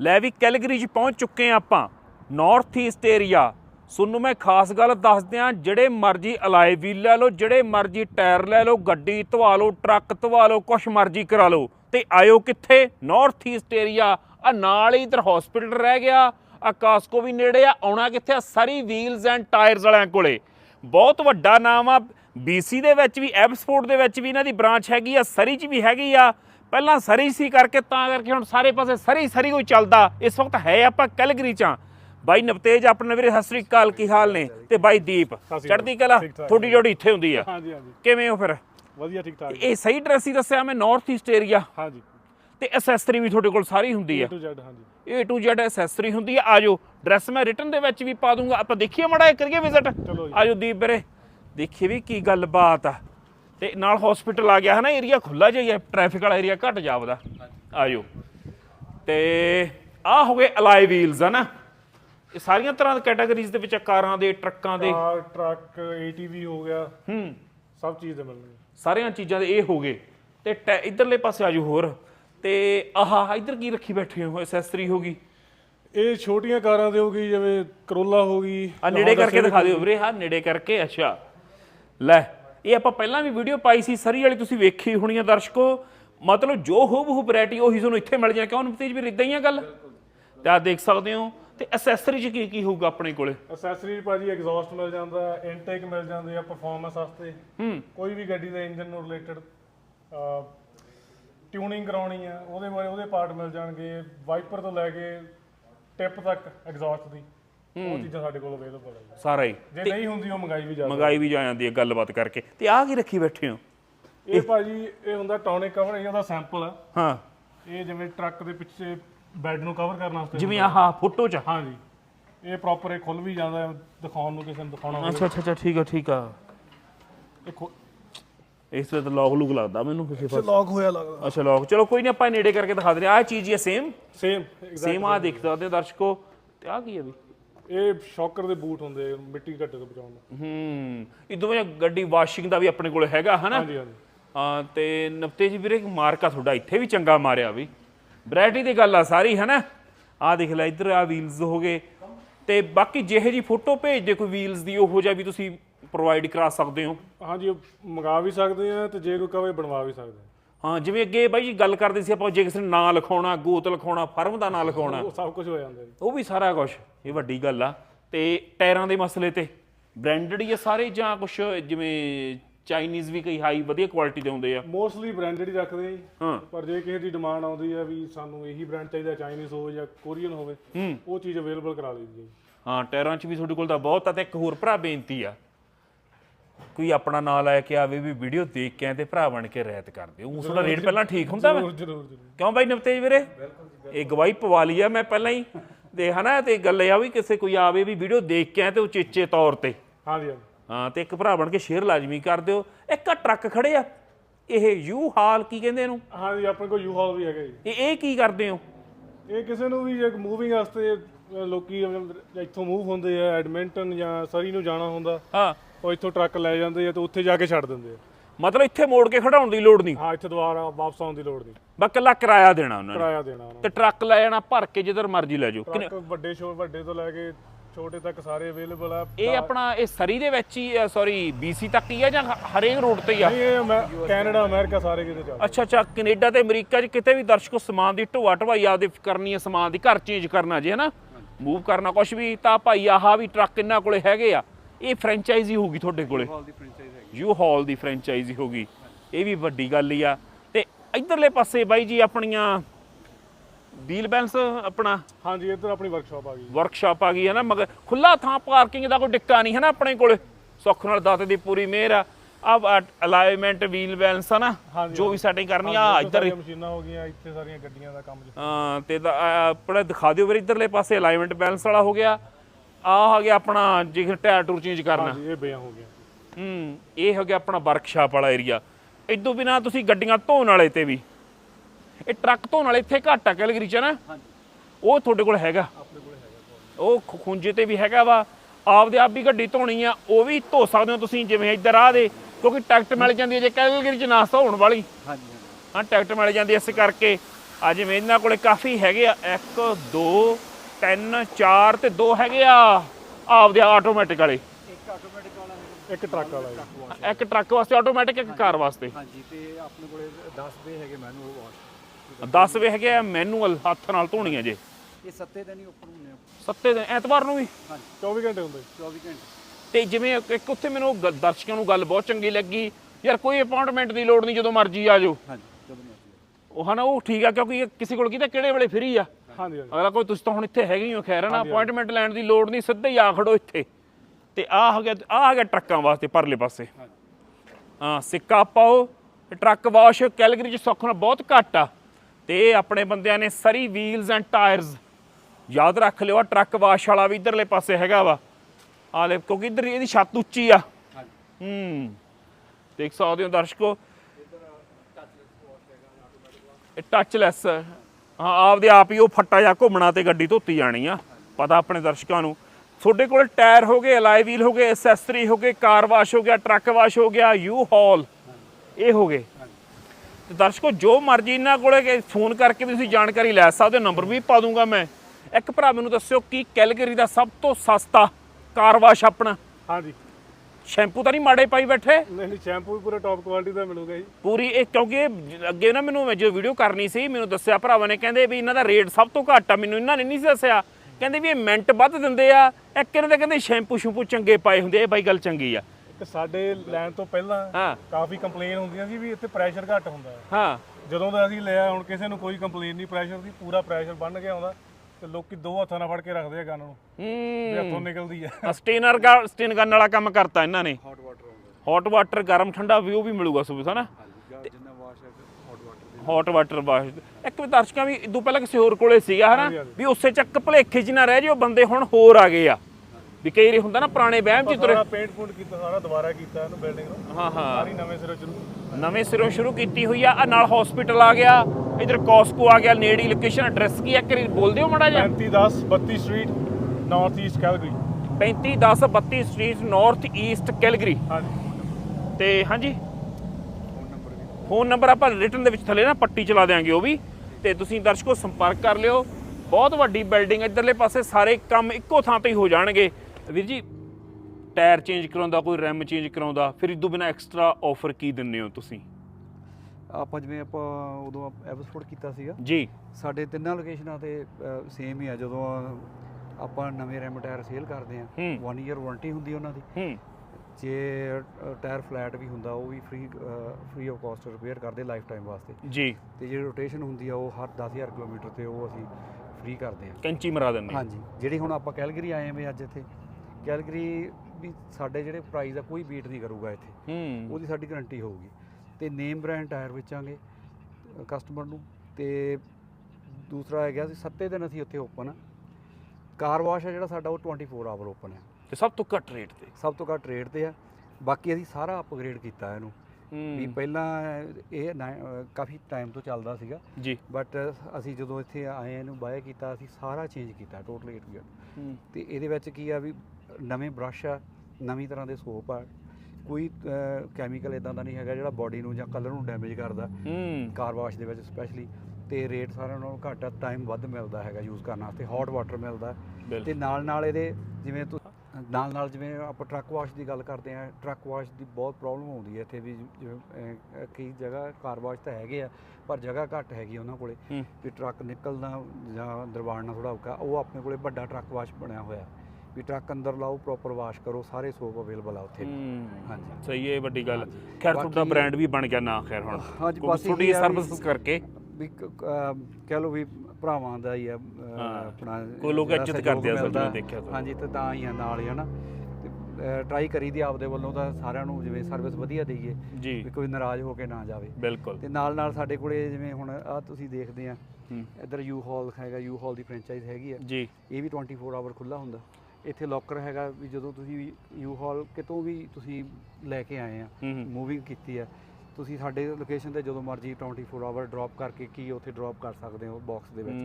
ਲੈ ਵੀ ਕੈਲਗਰੀ 'ਚ ਪਹੁੰਚ ਚੁੱਕੇ ਆ ਆਪਾਂ। ਨਾਰਥ ਈਸਟ ਏਰੀਆ ਸੁਣੋ ਮੈਂ ਖਾਸ ਗੱਲ ਦੱਸ ਦਿਆਂ, ਜਿਹੜੇ ਮਰਜ਼ੀ ਅਲਾਈ ਵੀਲ ਲੈ ਲਓ, ਜਿਹੜੇ ਮਰਜ਼ੀ ਟਾਇਰ ਲੈ ਲਓ, ਗੱਡੀ ਧਵਾ ਲਓ, ਟਰੱਕ ਧਵਾ ਲਓ, ਕੁਛ ਮਰਜ਼ੀ ਕਰਾ ਲਓ। ਤੇ ਆਇਓ ਕਿੱਥੇ? ਨਾਰਥ ਈਸਟ ਏਰੀਆ ਆ ਨਾਲ ਹੀ ਇਧਰ ਹਸਪੀਟਲ ਰਹਿ ਗਿਆ। ਆ ਕਾਸਕੋ ਵੀ ਨੇੜੇ ਆ, ਆਉਣਾ ਕਿੱਥੇ ਆ? ਸਰੀ ਵੀਲਸ ਐਂਡ ਟਾਇਰਸ ਵਾਲਿਆਂ ਕੋਲੇ। ਬਹੁਤ ਵੱਡਾ ਨਾਮ ਆ। BC ਦੇ ਵਿੱਚ ਵੀ ਐਬਸਪੋਰਟ ਦੇ ਵਿੱਚ ਵੀ ਇਹਨਾਂ ਦੀ ਬ੍ਰਾਂਚ ਹੈਗੀ ਆ, ਸਰੀ 'ਚ ਵੀ ਹੈਗੀ ਆ। ਪਹਿਲਾਂ ਸਰੀ ਸੀ ਕਰਕੇ ਤਾਂ ਕਰਕੇ ਹੁਣ ਸਾਰੇ ਪਾਸੇ ਸਰੀ ਸਰੀ ਕੋਈ ਚੱਲਦਾ। ਇਸ ਵਕਤ ਹੈ ਆਪਾਂ ਕੈਲਗਰੀ 'ਚ ਬਾਈ ਨਵਤੇਜ ਆਪਣੇ ਵੀਰੇ ਸਤਿ ਸ੍ਰੀ ਅਕਾਲ ਕੀ ਹਾਲ ਨੇ? ਤੇ ਬਾਈ ਦੀਪ। ਚੜ੍ਹਦੀ ਕਲਾ। ਤੁਹਾਡੀ ਜੋੜੀ ਇੱਥੇ ਹੁੰਦੀ ਆ। ਹਾਂਜੀ ਹਾਂਜੀ। ਕਿਵੇਂ ਹੋ ਫਿਰ? ਵਧੀਆ ਠੀਕ ਠਾਕ। ਇਹ ਸਹੀ ਡਰੈਸ ਹੀ ਦੱਸਿਆ ਮੈਂ ਨਾਰਥ ਈਸਟ ਏਰੀਆ ਹਾਂਜੀ। ਤੇ ਐਸੈਸਰੀ ਵੀ ਤੁਹਾਡੇ ਕੋਲ ਸਾਰੀ ਹੁੰਦੀ ਆ। A to Z ਹਾਂਜੀ। A to Z ਐਸੈਸਰੀ ਹੁੰਦੀ ਆ। ਆਜੋ ਡਰੈਸ ਮੈਂ ਰਿਟਰਨ ਦੇ ਵਿੱਚ ਵੀ ਪਾ ਦੂੰਗਾ। ਆਪਾਂ ਦੇਖੀਏ ਮੜਾ ਕਰੀਏ ਵਿਜ਼ਿਟ। ਆਜੋ ਦੀਪ ਵੀਰੇ ਦੇਖੀਏ ਵੀ ਕੀ ਗੱਲਬਾਤ ਆ। ਤੇ ਨਾਲ ਹਸਪੀਟਲ ਆ ਗਿਆ ਹਨਾ ਏਰੀਆ ਖੁੱਲਾ ਜਿਹਾ ਹੀ ਹੈ ਟ੍ਰੈਫਿਕ ਵਾਲਾ ਏਰੀਆ ਘੱਟ ਜਾਵਦਾ ਆਜੋ। ਤੇ ਆ ਹੋ ਗਏ ਅਲਾਈ ਵੀਲਸ ਹਨਾ। ਇਹ ਸਾਰੀਆਂ ਤਰ੍ਹਾਂ ਦੇ ਕੈਟਾਗਰੀਜ਼ ਦੇ ਵਿੱਚ ਆ, ਕਾਰਾਂ ਦੇ ਟਰੱਕਾਂ ਦੇ। ਕਾਰ ਟਰੱਕ ATV ਹੋ ਗਿਆ। ਹੂੰ। ਸਭ ਚੀਜ਼ ਦੇ ਮਿਲਣਗੇ। ਸਾਰੀਆਂ ਚੀਜ਼ਾਂ ਦੇ ਇਹ ਹੋ ਗਏ। ਤੇ ਟੈ- ਇੱਧਰਲੇ ਪਾਸੇ ਆਜੋ ਹੋਰ। ਤੇ ਆਹ ਇੱਧਰ ਕੀ ਰੱਖੀ ਬੈਠੇ ਹੋ? ਐਸੈਸਰੀ ਹੋ ਗਈ। ਇਹ ਛੋਟੀਆਂ ਕਾਰਾਂ ਦੇ ਹੋ ਗਈ ਜਿਵੇਂ ਕਰੋਲਾ ਹੋ ਗਈ। ਆ ਨੇੜੇ ਕਰਕੇ ਦਿਖਾ ਦਿਓ ਵੀਰੇ ਹਾਂ ਨੇੜੇ ਕਰਕੇ ਅੱਛਾ। ਲੈ ਇਹ ਆਪਾਂ ਪਹਿਲਾਂ ਵੀ ਵੀਡੀਓ ਪਾਈ ਸੀ ਸਰੀ ਵਾਲੀ ਤੁਸੀਂ ਵੇਖੀ ਹੋਣੀ ਆ ਦਰਸ਼ਕੋ। ਮਤਲਬ ਜੋ ਹੂਬਹੂ ਵੈਰਾਈਟੀ ਉਹੀ ਤੁਹਾਨੂੰ ਇੱਥੇ ਮਿਲ ਜਾਣਾ। ਕਿਉਂ ਨਤੀਜ ਵੀ ਇਦਾਂ ਹੀ ਆ ਗੱਲ? ਤੇ ਆ ਦੇਖ ਸਕਦੇ ਹੋ। ਤੇ ਐਸੈਸਰੀ ਚ ਕੀ ਕੀ ਹੋਊਗਾ ਆਪਣੇ ਕੋਲੇ? ਅਸੈਸਰੀ ਭਾਜੀ ਐਗਜ਼ੌਸਟ ਮਿਲ ਜਾਂਦਾ ਇਨਟੇਕ ਮਿਲ ਜਾਂਦੇ ਆ ਪਰਫਾਰਮੈਂਸ ਵਾਸਤੇ। ਹੂੰ। ਕੋਈ ਵੀ ਗੱਡੀ ਦੇ ਇੰਜਨ ਨੂੰ ਰਿਲੇਟਡ ਟਿਊਨਿੰਗ ਕਰਾਉਣੀ ਆ ਉਹਦੇ ਬਾਰੇ ਉਹਦੇ ਪਾਰਟ ਮਿਲ ਜਾਣਗੇ ਵਾਈਪਰ ਤੋਂ ਲੈ ਕੇ ਟਿਪ ਤੱਕ ਐਗਜ਼ੌਸਟ ਦੀ। ਉਹ ਚੀਜ਼ਾਂ ਸਾਡੇ ਕੋਲ ਅਵੇਲੇਬਲ ਹੈ ਸਾਰਾ ਹੀ। ਜੇ ਨਹੀਂ ਹੁੰਦੀ ਉਹ ਮੰਗਾਈ ਵੀ ਜਾਂਦਾ ਮੰਗਾਈ ਵੀ ਜਾ ਜਾਂਦੀ ਹੈ ਗੱਲਬਾਤ ਕਰਕੇ। ਤੇ ਆਹ ਕੀ ਰੱਖੀ ਬੈਠੇ ਹੋ? ਇਹ ਭਾਜੀ ਇਹ ਹੁੰਦਾ ਟੌਨਿਕ ਕਵਰ ਇਹ ਉਹਦਾ ਸੈਂਪਲ ਆ ਹਾਂ। ਇਹ ਜਿਵੇਂ ਟਰੱਕ ਦੇ ਪਿੱਛੇ ਬੈੱਡ ਨੂੰ ਕਵਰ ਕਰਨ ਵਾਸਤੇ ਜਿਵੇਂ ਆਹ ਫੋਟੋ ਚ? ਹਾਂਜੀ ਇਹ ਪ੍ਰੋਪਰ ਇਹ ਖੁੱਲ ਵੀ ਜਾਂਦਾ ਹੈ, ਦਿਖਾਉਣ ਨੂੰ ਕਿਸੇ ਨੂੰ ਦਿਖਾਉਣਾ ਹੋਵੇ। ਅੱਛਾ ਅੱਛਾ ਅੱਛਾ ਠੀਕ ਆ ਠੀਕ ਆ। ਇਹ ਖੁ- ਇਸ ਤੇ ਤਾਂ ਲੌਗ ਲੁਕ ਲੱਗਦਾ ਮੈਨੂੰ ਕਿਸੇ ਪਾਸੇ। ਲੌਕ ਹੋਇਆ ਲੱਗਦਾ। ਅੱਛਾ ਲੌਗ ਚਲੋ ਕੋਈ ਨਹੀਂ ਆਪਾਂ ਨੇੜੇ ਕਰਕੇ ਦਿਖਾ ਦਿੰਦੇ ਆ ਆਹ ਚੀਜ਼ ਹੀ ਹੈ ਸੇਮ ਸੇਮ ਸੇਮ ਆ ਦੇਖ ਸਕਦੇ ਹੋ ਦਰਸ਼ਕੋ। ਤੇ ਆ ਕੀ ਹੈ ਵੀ? ਇਹ ਸ਼ੌਕਰ ਦੇ ਬੂਟ ਹੁੰਦੇ ਆ, ਮਿੱਟੀ ਘੱਟੇ ਤੋਂ ਬਚਾਉਣ ਨੂੰ। ਹੂੰ। ਇਹ ਦੋਵੇਂ ਗੱਡੀ ਵਾਸ਼ਿੰਗ ਦਾ ਵੀ ਆਪਣੇ ਕੋਲ ਹੈਗਾ ਹਨਾ? ਹਾਂਜੀ ਹਾਂਜੀ। ਹਾਂ ਤੇ ਨਪਤੇ ਜੀ ਵੀਰੇ ਮਾਰਕਾ ਤੁਹਾਡਾ ਇੱਥੇ ਵੀ ਚੰਗਾ ਮਾਰਿਆ ਵੀ। ਵੈਰਾਈਟੀ ਦੀ ਗੱਲ ਆ ਸਾਰੀ ਹਨਾ? ਆ ਦੇਖ ਲੈ ਇੱਧਰ ਆ ਵੀਲਸ ਹੋ ਗਏ। ਤੇ ਬਾਕੀ ਜਿਹੇ ਜੀ ਫੋਟੋ ਭੇਜਦੇ ਕੋਈ ਵੀਲਸ ਦੀ ਉਹੋ ਜਿਹਾ ਵੀ ਤੁਸੀਂ ਪ੍ਰੋਵਾਈਡ ਕਰਾ ਸਕਦੇ ਹੋ। ਹਾਂਜੀ ਉਹ ਮੰਗਾ ਵੀ ਸਕਦੇ ਆ ਤੇ ਜੇ ਕੋਈ ਕਵੇ ਬਣਵਾ ਵੀ ਸਕਦੇ ਆ। ਹਾਂ ਜਿਵੇਂ ਅੱਗੇ ਬਾਈ ਜੀ ਗੱਲ ਕਰਦੇ ਸੀ ਆਪਾਂ ਜੇ ਕਿਸੇ ਨੇ ਨਾਂ ਲਿਖਾਉਣਾ ਗੋਤ ਲਿਖਾਉਣਾ ਫਰਮ ਦਾ ਨਾਂ ਲਿਖਾਉਣਾ। ਉਹ ਸਭ ਕੁਝ ਹੋ ਜਾਂਦਾ ਜੀ। ਉਹ ਵੀ ਸਾਰਾ ਕੁਝ ਇਹ ਵੱਡੀ ਗੱਲ ਆ। ਤੇ ਟਾਇਰਾਂ ਦੇ ਮਸਲੇ ਤੇ ਬ੍ਰਾਂਡਡ ਹੀ ਆ ਸਾਰੇ ਜਾਂ ਕੁਝ ਜਿਵੇਂ ਚਾਈਨੀਜ਼ ਵੀ ਕਈ ਹਾਈ ਵਧੀਆ ਕੁਆਲਿਟੀ ਦੇ ਹੁੰਦੇ ਆ। ਮੋਸਟਲੀ ਬ੍ਰਾਂਡਡ ਹੀ ਰੱਖਦੇ ਆ ਜੀ। ਹਾਂ। ਪਰ ਜੇ ਕਿਸੇ ਦੀ ਡਿਮਾਂਡ ਆਉਂਦੀ ਹੈ ਵੀ ਸਾਨੂੰ ਇਹੀ ਬ੍ਰਾਂਡ ਚਾਹੀਦਾ ਚਾਈਨੀਜ਼ ਹੋਵੇ ਜਾਂ ਕੋਰੀਅਨ ਹੋਵੇ ਉਹ ਚੀਜ਼ ਅਵੇਲੇਬਲ ਕਰਾ ਲਈਦੀ ਹੈ ਜੀ। ਹਾਂ ਟਾਇਰਾਂ 'ਚ ਵੀ ਤੁਹਾਡੇ ਕੋਲ ਤਾਂ ਬਹੁਤ ਆ ਤੇ ਇੱਕ ਹੋਰ ਭਰਾ ਬੇਨਤੀ ਆ। ਕੋਈ ਆਪਣਾ ਨਾਂ ਲੈ ਕੇ ਆਵੇ ਵੀ ਵੀਡੀਓ ਦੇਖ ਕੇ ਆਏ ਤੇ ਭਰਾ ਬਣ ਕੇ ਰਹਿਤ ਕਰ ਦਿਓ। ਉਸ ਦਾ ਰੇਟ ਪਹਿਲਾਂ ਠੀਕ ਹੁੰਦਾ ਵਾ? ਜ਼ਰੂਰ ਜ਼ਰੂਰ ਕਿਉਂ ਬਾਈ ਨਵਤੇਜ ਵੀਰੇ? ਇਹ ਗਵਾਹੀ ਪਵਾ ਲਈ ਆ ਮੈਂ ਪਹਿਲਾਂ ਹੀ। ਤੇ ਹਨਾ ਤੇ ਗੱਲ ਇਹ ਆ ਵੀ ਕਿਸੇ ਕੋਈ ਆਵੇ ਵੀ ਵੀਡੀਓ ਦੇਖ ਕੇ ਆਏ ਤੇ ਉਚੇਚੇ ਤੌਰ ਤੇ। ਹਾਂਜੀ ਹਾਂਜੀ। ਹਾਂ ਤੇ ਇੱਕ ਭਰਾ ਬਣ ਕੇ ਸ਼ੇਅਰ ਲਾਜ਼ਮੀ ਕਰ ਦਿਓ। ਇੱਕ ਆ ਟਰੱਕ ਖੜੇ ਆ। ਇਹ ਯੂ ਹਾਲ ਕੀ ਕਹਿੰਦੇ ਇਹਨੂੰ? ਹਾਂਜੀ ਆਪਣੇ ਕੋਲ ਯੂ ਹਾਲ ਵੀ ਹੈਗਾ ਜੀ। ਇਹ ਇਹ ਕੀ ਕਰਦੇ ਹੋ? ਇਹ ਕਿਸੇ ਨੂੰ ਵੀ ਇੱਕ ਮੂਵਿੰਗ ਵਾਸਤੇ ਲੋਕੀ ਇੱਥੋਂ ਮੂਵ ਹੁੰਦੇ ਆ ਐਡਮਿੰਟਨ ਜਾਂ ਸਰੀ ਨੂੰ ਜਾਣਾ ਹੁੰਦਾ। ਹਾਂ। ਉਹ ਇੱਥੋਂ ਟਰੱਕ ਲੈ ਜਾਂਦੇ ਆ ਤੇ ਉੱਥੇ ਜਾ ਕੇ ਛੱਡ ਦਿੰਦੇ ਆ। ਮਤਲਬ ਇੱਥੇ ਮੋੜ ਕੇ ਖੜਾਉਣ ਦੀ ਲੋੜ ਨਹੀਂ? ਹਾਂ ਇੱਥੇ ਦੁਬਾਰਾ ਵਾਪਸ ਆਉਣ ਦੀ ਲੋੜ ਨਹੀਂ। ਬਸ ਇਕੱਲਾ ਕਿਰਾਇਆ ਦੇਣਾ ਉਹਨਾਂ ਨੇ। ਕਿਰਾਇਆ ਦੇਣਾ ਉਹਨਾਂ ਤੇ ਟਰੱਕ ਲੈ ਜਾਣਾ ਭਰ ਕੇ ਜਿੱਧਰ ਮਰਜ਼ੀ ਲੈ ਜਾਓ। ਨੂੰ ਟਰੱਕ ਵੱਡੇ ਸ਼ੋ ਵੱਡੇ ਤੋਂ ਲੈ ਕੇ ਛੋਟੇ ਤੱਕ ਸਾਰੇ ਅਵੇਲੇਬਲ ਆ। ਇਹ ਆਪਣਾ ਇਹ ਸਰੀ ਦੇ ਵਿੱਚ ਹੀ ਸੌਰੀ BC ਤੱਕ ਹੀ ਆ ਜਾਂ ਹ- ਹਰੇਕ ਰੋਡ ਤੇ ਹੀ ਆ? ਨਹੀਂ ਇਹ ਅਮੈ- ਕੈਨੇਡਾ ਅਮਰੀਕਾ ਸਾਰੇ ਕਿਤੇ ਚੱਲਦੇ ਅੱਛਾ ਅੱਛਾ ਕੈਨੇਡਾ ਤੇ ਅਮਰੀਕਾ 'ਚ ਕਿਤੇ ਵੀ ਦਰਸ਼ਕੋ ਸਮਾਨ ਦੀ ਢੋਆ ਢਵਾਈ ਆਪਦੇ ਕਰਨੀ ਹੈ ਸਮਾਨ ਦੀ ਘਰ ਚੇਂਜ ਕਰਨਾ ਜੇ ਹਨਾ? ਮੂਵ ਕਰਨਾ ਕੁਝ ਵੀ ਤਾਂ ਭਾਈ ਆਹ ਵੀ ਟਰੱਕ ਇਹਨਾਂ ਕੋਲੇ ਹੈਗੇ ਆ। ਇਹ ਫਰੈਂਚਾਈਜ਼ੀ ਹੋਊਗੀ ਤੁਹਾਡੇ ਕੋਲੇ। ਯੂ ਹਾਲ ਦੀ ਫਰੈਂਚਾਈਜ਼ੀ ਹੋਗੀ ਇਹ ਵੀ ਵੱਡੀ ਗੱਲ ਹੀ ਆ। ਤੇ ਇਧਰਲੇ ਪਾਸੇ ਬਾਈ ਜੀ ਆਪਣੀਆਂ ਵੀਲ ਬੈਲੈਂਸ ਆਪਣਾ? ਹਾਂਜੀ ਇੱਧਰ ਆਪਣੀ ਵਰਕਸ਼ਾਪ ਆ ਗਈ। ਵਰਕਸ਼ਾਪ ਆ ਗਈ ਹੈ ਨਾ ਮਗਰ ਖੁੱਲਾ ਥਾਂ ਪਾਰਕਿੰਗ ਦਾ ਕੋਈ ਟਿੱਕਾ ਨਹੀਂ ਹੈ ਨਾ ਆਪਣੇ ਕੋਲੇ। ਸੁੱਖ ਨਾਲ ਦਾਤੇ ਦੀ ਪੂਰੀ ਮਿਹਰ ਆ। ਆ ਅਲਾਈਨਮੈਂਟ ਵੀਲ ਬੈਲੈਂਸ ਆ ਨਾ ਜੋ ਵੀ ਸੈਟਿੰਗ ਕਰਨੀ ਆ ਇੱਧਰ ਮਸ਼ੀਨਾਂ ਹੋ ਗਈਆਂ ਇੱਥੇ ਸਾਰੀਆਂ ਗੱਡੀਆਂ ਦਾ ਕੰਮ ਹਾਂ ਤੇ ਆਪਣਾ ਦਿਖਾ ਦਿਓ ਵੀਰ ਇਧਰਲੇ ਪਾਸੇ ਅਲਾਈਨਮੈਂਟ ਬੈਲੈਂਸ ਵਾਲਾ ਹੋ ਗਿਆ। ਆ ਆ ਗਿਆ ਆਪਣਾ ਜੇ ਟਾਇਰ ਟੂਰ ਚੇਂਜ ਕਰਨਾ। ਹਾਂਜੀ ਇਹ ਬਿਆਂ ਹੋ ਗਿਆ। ਹੂੰ ਇਹ ਹੋ ਗਿਆ ਆਪਣਾ ਵਰਕਸ਼ਾਪ ਵਾਲਾ ਏਰੀਆ ਇਦੋਂ ਬਿਨਾ ਤੁਸੀਂ ਗੱਡੀਆਂ ਧੋਣ ਵਾਲੇ ਤੇ ਵੀ। ਇਹ ਟਰੱਕ ਧੋਣ ਵਾਲੇ ਇੱਥੇ ਘੱਟ ਆ ਕੈਲਗਰੀ ਚ ਨਾ। ਉਹ ਤੁਹਾਡੇ ਕੋਲ ਹੈਗਾ। ਉਹ ਖੁੰਝੇ ਤੇ ਵੀ ਹੈਗਾ ਵਾ। ਆਪਦੇ ਆਪ ਵੀ ਗੱਡੀ ਧੋਣੀ ਆ ਉਹ ਵੀ ਧੋ ਸਕਦੇ ਹੋ ਤੁਸੀਂ ਜਿਵੇਂ ਇੱਧਰ ਆ ਦੇ। ਕਿਉਂਕਿ ਟਿਕਟ ਮਿਲ ਜਾਂਦੀ ਹੈ ਜੇ ਕੈਲਗਰੀ ਚ ਨਾ ਧੋਣ ਵਾਲੀ। ਹਾਂਜੀ ਹਾਂ ਟਿਕਟ ਮਿਲ ਜਾਂਦੀ ਇਸ ਕਰਕੇ। ਆ ਜਿਵੇਂ ਇਹਨਾਂ ਕੋਲੇ ਕਾਫੀ ਹੈਗੇ ਆ। 1 2 3 4 ਤੇ 2 ਹੈਗੇ ਆ ਆਪਦੇ ਆਟੋਮੈਟਿਕ ਵਾਲੇ। ਇੱਕ ਆਟੋਮੈਟਿਕ ਵਾਲਾ ਹੈ ਇੱਕ ਟਰੱਕ ਵਾਲਾ। ਇੱਕ ਟਰੱਕ ਵਾਸਤੇ ਆਟੋਮੈਟਿਕ ਇੱਕ ਕਾਰ ਵਾਸਤੇ। ਹਾਂਜੀ ਤੇ ਆਪਣੇ ਕੋਲੇ 10 ਵੇ ਹੈਗੇ ਮੈਨੂਅਲ ਵਾਸ਼ 10 ਵੇ ਹੈਗੇ ਆ ਮੈਨੂਅਲ ਹੱਥ ਨਾਲ ਧੋਣੀਆਂ ਜੇ। ਇਹ ਸੱਤੇ ਦਿਨ ਹੀ ਉੱਪਰ ਹੁੰਦੇ ਆ। ਸੱਤੇ ਦਿਨ ਐਤਵਾਰ ਨੂੰ ਵੀ? ਹਾਂਜੀ। 24 ਘੰਟੇ ਹੁੰਦੇ। 24 ਘੰਟੇ। ਤੇ ਜਿਵੇਂ ਇੱਕ- ਉੱਥੇ ਮੈਨੂੰ ਦਰਸ਼ਕਾਂ ਨੂੰ ਗੱਲ ਬਹੁਤ ਚੰਗੀ ਲੱਗੀ। ਯਾਰ ਕੋਈ ਅਪਾਇੰਟਮੈਂਟ ਦੀ ਲੋੜ ਨਹੀਂ ਜਦੋਂ ਮਰਜ਼ੀ ਆ ਜਾਓ। ਹਾਂਜੀ ਜਦੋਂ ਮਰਜ਼ੀ ਉਹ ਹਨਾ ਉਹ ਠੀਕ ਆ ਕਿਉਂਕਿ ਕਿਸੇ ਕੋਲ ਕਿਤੇ ਕਿਹੜੇ ਵੇਲੇ ਫ੍ਰੀ ਆ। ਹਾਂਜੀ ਅਗਲਾ ਕੋਈ ਤੁਸੀਂ ਤਾਂ ਹੁਣ ਇੱਥੇ ਹੈਗੇ ਹੀ ਹੋ ਖੈਰ ਨਾ ਅਪਾਇੰਟਮੈਂਟ ਲੈਣ ਦੀ ਲੋੜ ਨਹੀਂ ਸਿੱਧੇ ਹੀ ਆ ਖੜੋ ਇੱਥੇ। ਤੇ ਆ ਹੋ ਗਿਆ ਆ ਆ ਗਿਆ ਟਰੱਕਾਂ ਵਾਸਤੇ ਪਰਲੇ ਪਾਸੇ। ਹਾਂ ਸਿੱਕਾ ਪਾਓ ਟਰੱਕ ਵਾਸ਼ ਕੈਲਗਰੀ ਚ ਸੁੱਖ ਨਾਲ ਬਹੁਤ ਘੱਟ ਆ। ਤੇ ਇਹ ਆਪਣੇ ਬੰਦਿਆਂ ਨੇ ਸਰੀ ਵੀਲਸ ਐਂਡ ਟਾਇਰਸ ਯਾਦ ਰੱਖ ਲਿਓ ਆ ਟਰੱਕ ਵਾਸ਼ ਵਾਲਾ ਵੀ ਇਧਰਲੇ ਪਾਸੇ ਹੈਗਾ ਵਾ। ਆ ਲੈ ਕਿਉਂਕਿ ਇਧਰ ਇਹਦੀ ਛੱਤ ਉੱਚੀ ਆ। ਹੂੰ। ਦੇਖ ਸਕਦੇ ਹੋ ਦਰਸ਼ਕੋ। ਇਹ ਟੱਚਲੈਸ ਹਾਂ, ਆਪਦੇ ਆਪ ਹੀ ਉਹ ਫੱਟਾ ਜਾਂ ਘੁੰਮਣਾ ਤੇ ਗੱਡੀ ਧੋਤੀ ਜਾਣੀ ਆ। ਪਤਾ ਆਪਣੇ ਦਰਸ਼ਕਾਂ ਨੂੰ। ਤੁਹਾਡੇ ਕੋਲ ਟਾਇਰ ਹੋ ਗਏ ਅਲਾਈ ਵੀਲ ਹੋ ਗਏ ਐਕਸੈਸਰੀ ਹੋ ਗਏ, ਕਾਰ ਵਾਸ਼ ਹੋ ਗਿਆ, ਟਰੱਕ ਵਾਸ਼ ਹੋ ਗਿਆ ਯੂ ਹਾਲ ਇਹ ਹੋ ਗਏ। ਤੇ ਦਰਸ਼ਕੋ, ਜੋ ਮਰਜ਼ੀ ਇਹਨਾਂ ਕੋਲੇ ਫੋਨ ਕਰਕੇ ਵੀ ਤੁਸੀਂ ਜਾਣਕਾਰੀ ਲੈ ਸਕਦੇ ਹੋ, ਨੰਬਰ ਵੀ ਪਾ ਦੂੰਗਾ ਮੈਂ। ਇੱਕ ਭਰਾ ਮੈਨੂੰ ਦੱਸਿਓ ਕੀ ਕੈਲਗਰੀ ਦਾ ਸਭ ਤੋਂ ਸਸਤਾ ਕਾਰ ਵਾਸ਼ ਆਪਣਾ? ਹਾਂਜੀ। ਸ਼ੈਂਪੂ ਤਾਂ ਨਹੀਂ ਮਾੜੇ ਪਾਈ ਬੈਠੇ? ਨਹੀਂ ਨਹੀਂ ਸ਼ੈਂਪੂ ਵੀ ਪੂਰਾ ਟੌਪ ਕੁਆਲਿਟੀ ਦਾ ਮਿਲੂਗਾ ਜੀ। ਪੂਰੀ ਇਹ ਕਿਉਂਕਿ ਇਹ ਅੱਗੇ ਨਾ ਮੈਨੂੰ ਮੈਂ ਜੋ ਵੀਡੀਓ ਕਰਨੀ ਸੀ ਮੈਨੂੰ ਦੱਸਿਆ ਭਰਾਵਾਂ ਨੇ ਕਹਿੰਦੇ ਵੀ ਇਹਨਾਂ ਦਾ ਰੇਟ ਸਭ ਤੋਂ ਘੱਟ ਆ ਮੈਨੂੰ ਇਹਨਾਂ ਨੇ ਨਹੀਂ ਸੀ ਦੱਸਿਆ। ਕਹਿੰਦੇ ਵੀ ਇਹ ਮਿੰਟ ਵੱਧ ਦਿੰਦੇ ਆ ਇੱਕ ਇਹਨਾਂ ਦੇ ਕਹਿੰਦੇ ਸ਼ੈਂਪੂ ਸ਼ੈਂਪੂ ਚੰਗੇ ਪਾਏ ਹੁੰਦੇ ਆ ਇਹ ਬਾਈ ਗੱਲ ਚੰਗੀ ਆ। ਇੱਕ ਸਾਡੇ ਲੈਣ ਤੋਂ ਪਹਿਲਾਂ ਹਾਂ। ਕਾਫੀ ਕੰਪਲੇਨ ਹੁੰਦੀਆਂ ਸੀ ਵੀ ਇੱਥੇ ਪ੍ਰੈਸ਼ਰ ਘੱਟ ਹੁੰਦਾ। ਹੈ। ਹਾਂ ਜਦੋਂ ਦਾ ਅਸੀਂ ਲਿਆ ਹੁਣ ਕਿਸੇ ਨੂੰ ਕੋਈ ਕੰਪਲੇਨ ਨਹੀਂ ਪ੍ਰੈਸ਼ਰ ਦੀ ਪੂਰਾ ਪ੍ਰੈਸ਼ਰ ਬਣ ਗਿਆ ਆਉਂਦਾ ਤੇ ਲੋਕੀ ਦੋ ਹੱਥਾਂ ਨਾਲ ਫੜ ਕੇ ਰੱਖਦੇ ਆ ਗਨ ਨੂੰ। ਵੀ ਹੂੰ ਹੱਥੋਂ ਨਿਕਲਦੀ ਆ। ਸਟੇਨਰ ਦਾ ਸਟੇਨ ਕਰਨ ਵਾਲਾ ਕੰਮ ਕਰਤਾ ਇਹਨਾਂ ਨੇ। ਹੌਟ ਵਾਟਰ ਆਉਂਦਾ। ਹੌਟ ਵਾਟਰ ਗਰਮ ਠੰਡਾ ਵੀ ਉਹ ਵੀ ਮਿਲੂਗਾ ਸੁਬਹ ਨਾ ਹਾਂਜੀ ਜਾਂ ਜਿੰਨਾ ਵਾਸ਼ ਹੈ ਹੌਟ ਵਾਟਰ ਦੇ ਹੌਟ ਵਾਟਰ ਵਾਸ਼ ਇੱਕ ਵੀ ਦਰਸ਼ਕਾਂ ਵੀ ਇਦੋਂ ਪਹਿਲਾਂ ਕਿਸੇ ਹੋਰ ਕੋਲੇ ਸੀਗਾ ਹਨਾ? ਵੀ ਉਸੇ ਚੱਕ ਭਲੇਖੇ 'ਚ ਨਾ ਰਹਿ ਜਿਓ ਬੰਦੇ ਹੁਣ ਹੋਰ ਆ ਗਏ ਆ। ਵੀ ਕਈ ਵਾਰੀ ਹੁੰਦਾ ਨਾ ਪੁਰਾਣੇ ਵਹਿਮ 'ਚ ਤੁਰੇ ਸਾਰਾ ਪੇਂਟ ਪੂੰਟ ਕੀਤਾ ਸਾਰਾ ਦੁਬਾਰਾ ਕੀਤਾ ਇਹਨੂੰ ਬਿਲਡਿੰਗ ਨੂੰ। ਹਾਂ ਹਾਂ। ਸਾਰੀ ਨਵੇਂ ਸਿਰੋਂ ਸ਼ੁਰੂ ਨਵੇਂ ਸਿਰੋਂ ਸ਼ੁਰੂ ਕੀਤੀ ਹੋਈ ਆ ਆ ਨਾਲ ਹਸਪੀਟਲ ਆ ਗਿਆ ਇਧਰ ਕਾਸਕੋ ਆ ਗਿਆ ਨੇੜੀ ਲੋਕੇਸ਼ਨ ਐਡਰੈਸ ਕੀ ਆ ਕਰੀ ਬੋਲ ਦਿਓ ਮੜਾ ਜਿਹਾ। 3510 32 street north east Calgary 3510 32 street north east Calgary ਹਾਂਜੀ। ਤੇ ਹਾਂਜੀ? ਫੋਨ ਨੰਬਰ ਵੀ। ਫੋਨ ਨੰਬਰ ਆਪਾਂ ਰਿਟਨ ਦੇ ਵਿੱਚ ਥੱਲੇ ਨਾ ਪੱਟੀ ਚਲਾ ਦਿਆਂਗੇ ਉਹ ਵੀ। ਤੇ ਤੁਸੀਂ ਦਰਸ਼ਕੋ ਸੰਪਰਕ ਕਰ ਲਿਓ। ਬਹੁਤ ਵੱਡੀ ਬਿਲਡਿੰਗ ਇਧਰਲੇ ਪਾਸੇ ਸਾਰੇ ਕੰਮ ਇੱਕੋ ਥਾਂ ਤੇ ਹੀ ਹੋ ਜਾਣਗੇ। ਵੀਰ ਜੀ ਟਾਇਰ ਚੇਂਜ ਕਰਾਉਂਦਾ ਕੋਈ ਰੈਮ ਚੇਂਜ ਕਰਾਉਂਦਾ ਫਿਰ ਇਦੋਂ ਬਿਨਾ ਐਕਸਟਰਾ ਆਫਰ ਕੀ ਦਿੰਦੇ ਹੋ ਤੁਸੀਂ? ਆਪਾਂ ਜਿਵੇਂ ਆਪਾਂ ਉਦੋਂ ਐਪਸਪੋਰਟ ਕੀਤਾ ਸੀਗਾ। ਜੀ। ਸਾਡੇ ਤਿੰਨਾਂ ਲੋਕੇਸ਼ਨਾਂ ਤੇ ਸੇਮ ਹੀ ਆ ਜਦੋਂ ਆਪਾਂ ਨਵੇਂ ਰੈਮ ਟਾਇਰ ਸੇਲ ਕਰਦੇ ਆ ਹੂੰ। 1 ਇਅਰ ਵਾਰੰਟੀ ਹੁੰਦੀ ਉਹਨਾਂ ਦੀ। ਹੂੰ। ਜੇ ਟਾਇਰ ਫਲੈਟ ਵੀ ਹੁੰਦਾ ਉਹ ਵੀ free free of cost repair ਕਰਦੇ ਲਾਈਫ ਟਾਈਮ ਵਾਸਤੇ। ਜੀ। ਤੇ ਜਿਹੜੀ ਰੋਟੇਸ਼ਨ ਹੁੰਦੀ ਆ ਉਹ ਹਰ 10000 ਕਿਲੋਮੀਟਰ ਤੇ ਉਹ ਅਸੀਂ ਫ੍ਰੀ ਕਰਦੇ ਆ ਕੈਂਚੀ ਮਰਾ ਦਿੰਦੇ ਹਾਂਜੀ। ਜਿਹੜੀ ਹੁਣ ਆਪਾਂ ਕੈਲਗਰੀ ਆਏ ਆਂ ਵੀ ਅੱਜ ਇੱਥੇ ਕੈਲਗਰੀ ਵੀ ਸਾਡੇ ਜਿਹੜੇ ਪ੍ਰਾਈਸ ਆ ਕੋਈ ਬੀਟ ਨਹੀਂ ਕਰੂਗਾ ਇੱਥੇ। ਹੂੰ। ਉਹਦੀ ਸਾਡੀ ਗਾਰੰਟੀ ਹੋਊਗੀ। ਤੇ ਨੇਮ ਬ੍ਰਾਂਡ ਟਾਇਰ ਵੇਚਾਂਗੇ ਕਸਟਮਰ ਨੂੰ। ਤੇ ਦੂਸਰਾ ਹੈਗਾ ਸੀ ਸੱਤੇ ਦਿਨ ਅਸੀਂ ਉੱਥੇ ਓਪਨ ਆ। ਕਾਰ ਵਾਸ਼ ਆ ਜਿਹੜਾ ਸਾਡਾ ਉਹ 24 ਆਵਰ ਓਪਨ ਆ। ਤੇ ਸਭ ਤੋਂ ਘੱਟ ਰੇਟ ਤੇ? ਸਭ ਤੋਂ ਘੱਟ ਰੇਟ ਤੇ ਆ। ਬਾਕੀ ਅਸੀਂ ਸਾਰਾ ਅਪਗ੍ਰੇਡ ਕੀਤਾ ਇਹਨੂੰ। ਵੀ ਹੂੰ ਪਹਿਲਾਂ ਇਹ ਕਾਫੀ ਟਾਈਮ ਤੋਂ ਚੱਲਦਾ ਸੀਗਾ। ਜੀ। ਬਟ ਅਸੀਂ ਜਦੋਂ ਇੱਥੇ ਆਏ ਇਹਨੂੰ ਬਾਏ ਕੀਤਾ ਅਸੀਂ ਸਾਰਾ ਚੇਂਜ ਕੀਤਾ ਟੋਟਲੀ ਏਟ ਹੂੰ। ਤੇ ਇਹਦੇ ਵਿੱਚ ਕੀ ਆ ਵੀ ਨਵੇਂ ਬ੍ਰਸ਼ ਆ ਨਵੀਂ ਤਰ੍ਹਾਂ ਦੇ ਸੋਪ ਆ। ਕੋਈ ਕੈਮੀਕਲ ਇਦਾਂ ਦਾ ਨਹੀਂ ਹੈਗਾ ਜਿਹੜਾ ਬਾਡੀ ਨੂੰ ਜਾਂ ਕਲਰ ਨੂੰ ਡੈਮੇਜ ਕਰਦਾ। ਕਾਰ ਵਾਸ਼ ਦੇ ਵਿੱਚ ਸਪੈਸ਼ਲੀ ਤੇ ਰੇਟ ਸਾਰਿਆਂ ਨਾਲੋਂ ਘੱਟ ਆ ਟਾਈਮ ਵੱਧ ਮਿਲਦਾ ਹੈਗਾ ਯੂਜ਼ ਕਰਨ ਵਾਸਤੇ। ਹੌਟ ਵਾਟਰ ਮਿਲਦਾ। ਤੇ ਨਾਲ ਨਾਲ ਇਹਦੇ ਜਿਵੇਂ ਤੁ ਨਾਲ ਨਾਲ ਜਿਵੇਂ ਆਪਾਂ ਟਰੱਕ ਵਾਸ਼ ਦੀ ਗੱਲ ਕਰਦੇ ਆ ਟਰੱਕ ਵਾਸ਼ ਦੀ ਬਹੁਤ ਪ੍ਰੋਬਲਮ ਆਉਂਦੀ ਹੈ ਇੱਥੇ ਵੀ ਕਈ ਜਗ੍ਹਾ ਕਾਰ ਵਾਸ਼ ਤਾਂ ਹੈਗੇ ਆ ਪਰ ਜਗ੍ਹਾ ਘੱਟ ਹੈਗੀ ਉਹਨਾਂ ਕੋਲੇ। ਵੀ ਟਰੱਕ ਨਿਕਲਣਾ ਜਾਂ ਅੰਦਰ ਵਾੜਨਾ ਥੋੜਾ ਔਖਾ ਉਹ ਆਪਣੇ ਕੋਲੇ ਵੱਡਾ ਟਰੱਕ ਵਾਸ਼ ਬਣਿਆ ਹੋਇਆ। ਵੀ ਟਰੱਕ ਅੰਦਰ ਲਾਓ ਪ੍ਰੋਪਰ ਵਾਸ਼ ਕਰੋ ਸਾਰੇ ਸੋਪ ਅਵੇਲੇਬਲ ਆ ਉੱਥੇ। ਹਾਂਜੀ। ਸਹੀ ਹੈ ਵੱਡੀ ਗੱਲ। ਖੈਰ ਤੁਹਾਡਾ ਬ੍ਰਾਂਡ ਵੀ ਬਣ ਗਿਆ ਨਾ ਖੈਰ ਹੁਣ। ਹਾਂਜੀ, ਕਿਉਂਕਿ ਬਸ ਤੁਹਾਡੀ ਸਰਵਿਸ ਕਰਕੇ। ਵੀ ਕਹਿ ਲਓ ਵੀ ਭਰਾਵਾਂ ਦਾ ਹੀ ਆ। ਆਪਣਾ ਕੋਈ ਲੋਕ ਇੱਜ਼ਤ ਕਰਦੇ ਆ ਅਸਲ 'ਚ, ਮਿਲਦਾ। ਮੈਂ ਦੇਖਿਆ। ਹਾਂਜੀ ਤੇ ਤਾਂ ਹੀ ਆ ਨਾਲ ਹੀ ਹਨਾ ਟਰਾਈ ਕਰੀ ਦੀ ਆਪਦੇ ਵੱਲੋਂ ਤਾਂ ਸਾਰਿਆਂ ਨੂੰ ਜਿਵੇਂ ਸਰਵਿਸ ਵਧੀਆ ਦਈਏ ਵੀ ਕੋਈ ਨਾਰਾਜ਼ ਹੋ ਕੇ ਨਾ ਜਾਵੇ। ਬਿਲਕੁਲ। ਤੇ ਨਾਲ ਨਾਲ ਸਾਡੇ ਕੋਲੇ ਜਿਵੇਂ ਹੁਣ ਆ ਤੁਸੀਂ ਦੇਖਦੇ ਆ ਇੱਧਰ ਯੂ ਹਾਲ ਹੈਗਾ ਯੂ ਹਾਲ ਦੀ ਫਰੈਂਚਾਈਜ਼ ਹੈਗੀ ਆ। ਜੀ। ਇਹ ਵੀ 24 ਆਵਰ ਖੁੱਲਾ ਹੁੰਦਾ। ਇੱਥੇ ਲੋਕਰ ਹੈਗਾ ਵੀ ਜਦੋਂ ਤੁਸੀਂ ਯੂ ਹਾਲ ਕਿਤੋਂ ਵੀ ਤੁਸੀਂ ਲੈ ਕੇ ਆਏ ਆ ਮੂਵਿੰਗ ਕੀਤੀ ਆ ਤੁਸੀਂ ਸਾਡੇ ਲੋਕੇਸ਼ਨ ਤੇ ਜਦੋਂ ਮਰਜ਼ੀ 24 ਆਵਰ ਡ੍ਰੌਪ ਕਰਕੇ ਕੀ ਉੱਥੇ ਡ੍ਰੌਪ ਕਰ ਸਕਦੇ ਹੋ ਬਾਕਸ ਦੇ ਵਿੱਚ।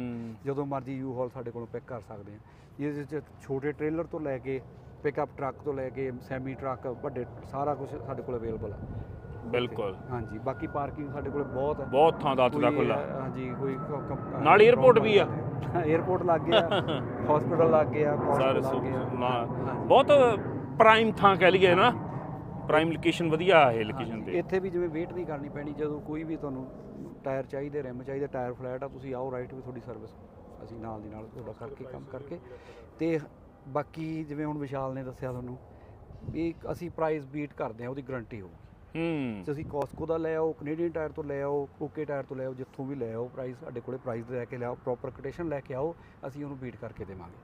ਜਦੋਂ ਮਰਜ਼ੀ ਯੂ ਹਾਲ ਸਾਡੇ ਕੋਲੋਂ ਪਿਕ ਕਰ ਸਕਦੇ ਆ। ਇਹਦੇ ਵਿੱਚ ਛੋਟੇ ਟ੍ਰੇਲਰ ਤੋਂ ਲੈ ਕੇ ਪਿਕਅਪ ਟਰੱਕ ਤੋਂ ਲੈ ਕੇ ਸੈਮੀ ਟਰੱਕ ਵੱਡੇ ਸਾਰਾ ਕੁਝ ਸਾਡੇ ਕੋਲ ਅਵੇਲੇਬਲ ਆ। ਬਿਲਕੁਲ। ਹਾਂਜੀ ਬਾਕੀ ਪਾਰਕਿੰਗ ਸਾਡੇ ਕੋਲ ਬਹੁਤ ਹੈ ਬਹੁਤ ਥਾਂ ਦਾ ਖੁੱਲਾ ਹਾਂਜੀ ਕੋਈ ਕ- ਕ- ਨਾਲ airport ਵੀ ਆ। 에어ਪੋਰਟ ਲੱਗ ਗਿਆ ਹਸਪੀਟਲ ਲੱਗ ਗਿਆ ਸਾਰੇ ਕਾਸਟ ਲੱਗ ਗਿਆ। ਬਹੁਤ ਪ੍ਰਾਈਮ ਥਾਂ ਕਹਿ ਲਈਏ ਨਾ। ਪ੍ਰਾਈਮ ਲੋਕੇਸ਼ਨ ਵਧੀਆ ਹੈ ਲੋਕੇਸ਼ਨ ਤੇ। ਇੱਥੇ ਵੀ ਜਿਵੇਂ ਵੇਟ ਨਹੀਂ ਕਰਨੀ ਪੈਣੀ ਜਦੋਂ ਕੋਈ ਵੀ ਤੁਹਾਨੂੰ ਟਾਇਰ ਚਾਹੀਦੇ ਰਿਮ ਚਾਹੀਦੇ ਟਾਇਰ ਫਲੈਟ ਆ ਤੁਸੀਂ ਆਓ ਰਾਈਟ ਵੀ ਤੁਹਾਡੀ ਸਰਵਿਸ ਅਸੀਂ ਨਾਲ ਦੀ ਨਾਲ ਤੁਹਾਡਾ ਕਰਕੇ ਕੰਮ ਕਰਕੇ। ਤੇ ਬਾਕੀ ਜਿਵੇਂ ਹੁਣ ਵਿਸ਼ਾਲ ਨੇ ਦੱਸਿਆ ਤੁਹਾਨੂੰ ਵੀ ਅਸੀਂ ਪ੍ਰਾਈਸ ਬੀਟ ਕਰਦੇ ਆ ਉਹਦੀ ਗਾਰੰਟੀ ਹੋਊਗੀ। ਹੂੰ। ਤੁਸੀਂ ਕਾਸਕੋ ਦਾ ਲੈ ਆਓ ਕੈਨੇਡੀਅਨ ਟਾਇਰ ਤੋਂ ਲੈ ਆਓ ਓਕੇ ਟਾਇਰ ਤੋਂ ਲੈ ਆਓ ਜਿੱਥੋਂ ਵੀ ਲੈ ਆਓ ਪ੍ਰਾਈਸ ਸਾਡੇ ਕੋਲੇ ਪ੍ਰਾਈਸ ਲੈ ਕੇ ਲਿਆਓ ਪ੍ਰੋਪਰ ਕੋਟੇਸ਼ਨ ਲੈ ਕੇ ਆਓ ਅਸੀਂ ਉਹਨੂੰ ਬੀਟ ਕਰਕੇ ਦੇਵਾਂਗੇ।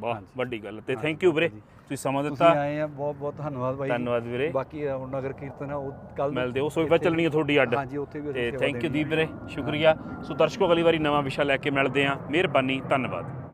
ਵਾਹ। ਵੱਡੀ ਗੱਲ ਤੇ ਥੈਂਕ ਯੂ ਵੀਰੇ। ਤੁਸੀਂ ਸਮਾਂ ਤੁਸੀਂ ਦਿੱਤਾ। ਆਏ ਆ ਬਹੁਤ ਬਹੁਤ ਧੰਨਵਾਦ ਬਾਈ। ਧੰਨਵਾਦ ਵੀਰੇ। ਬਾਕੀ ਹੁਣ ਨਗਰ ਕੀਰਤਨ ਆ ਉਹ ਕੱਲ ਮਿਲਦੇ ਹੋ ਸੋਈ ਚੱਲਣੀ ਹੈ ਤੁਹਾਡੀ ਅੱਡ। ਹਾਂਜੀ ਉੱਥੇ ਵੀ ਅਸੀਂ ਤੇ ਥੈਂਕ ਯੂ ਦੀਪ। ਵੀਰੇ। ਸ਼ੁਕਰੀਆ। ਸੋ ਦਰਸ਼ਕੋ ਅਗਲੀ ਵਾਰੀ ਨਵਾਂ ਵਿਸ਼ਾ ਲੈ ਕੇ ਮਿਲਦੇ ਆਂ ਮਿਹਰਬਾਨੀ। ਧੰਨਵਾਦ।